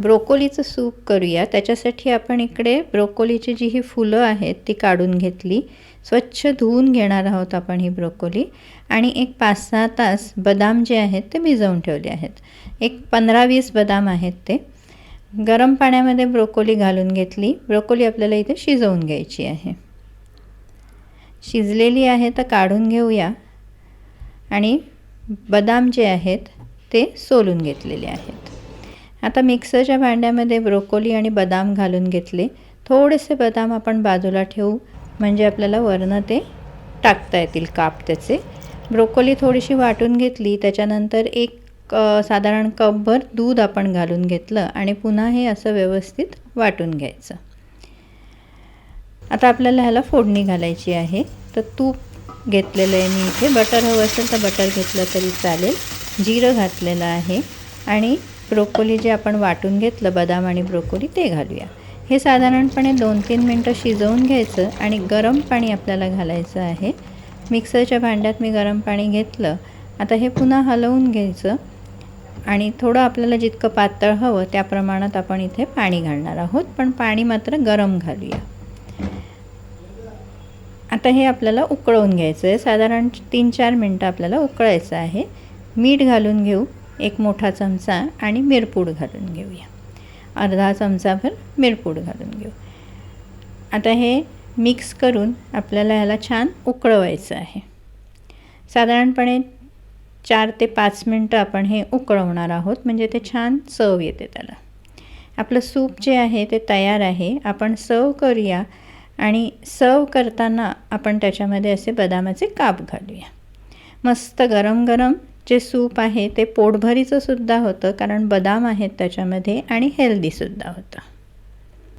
ब्रोकोलीचं soup करूया. त्याच्यासाठी आपण इकडे ब्रोकोलीची जी ही फुलं आहेत ती काढून घेतली. स्वच्छ धुवून घेणार आहोत आपण ही ब्रोकोली. आणि एक पाच सहा तास बदाम जे आहेत ते भिजवून ठेवले आहेत. एक पंधरा वीस बदाम आहेत ते. गरम पाण्यामध्ये ब्रोकोली घालून घेतली. ब्रोकोली आपल्याला इथे शिजवून घ्यायची आहे. शिजलेली आहे तर काढून घेऊया. आणि बदाम जे आहेत ते सोलून घेतलेले आहेत. आता मिक्सरच्या भांड्यामध्ये ब्रोकोली आणि बदाम घालून घेतले. थोडेसे बदाम आपण बाजूला ठेवू म्हणजे आपल्याला वरनं ते टाकता येतील काप त्याचे. ब्रोकोली थोडीशी वाटून घेतली त्याच्यानंतर एक साधारण कपभर दूध आपण घालून घेतलं आणि पुन्हा हे असं व्यवस्थित वाटून घ्यायचं. आता आपल्याला ह्याला फोडणी घालायची आहे. तर तूप घेतलेलं आहे मी इथे. बटर हवं असेल तर बटर घेतलं तरी चालेल. जिरं घातलेलं आहे. आणि ब्रोकोली जे आपण वाटून घेतलं बदाम आणि ब्रोकोली ते घालूया. हे साधारणपणे दोन तीन मिनटं शिजवून घ्यायचं आणि गरम पाणी आपल्याला घालायचं आहे. मिक्सरच्या भांड्यात मी गरम पाणी घेतलं. आता हे पुन्हा हलवून घ्यायचं आणि थोडं आपल्याला जितकं पातळ हवं त्या प्रमाणात आपण इथे पाणी घालणार आहोत. पण पाणी मात्र गरम घालूया. आता हे आपल्याला उकळवून घ्यायचं आहे. साधारण तीन चार मिनटं आपल्याला उकळायचं आहे. मीठ घालून घेऊ. एक मोठा चमचा आणि मिरपूड घालून घेऊया. अर्धा चमचाभर मिरपूड घालून घेऊ. आता हे मिक्स करून आपल्याला ह्याला छान उकळवायचं आहे. साधारणपणे चार ते पाच मिनटं आपण हे उकळवणार आहोत म्हणजे ते छान चव येते त्याला. आपलं सूप जे आहे ते तयार आहे आपण सर्व करूया आणि सर्व करताना आपण त्याच्यामध्ये असे बदामाचे काप घालूया. मस्त गरम गरम जे सूप आहे ते पोटभरीचं सुद्धा होतं कारण बदाम आहेत त्याच्यामध्ये आणि हेल्दीसुद्धा होतं.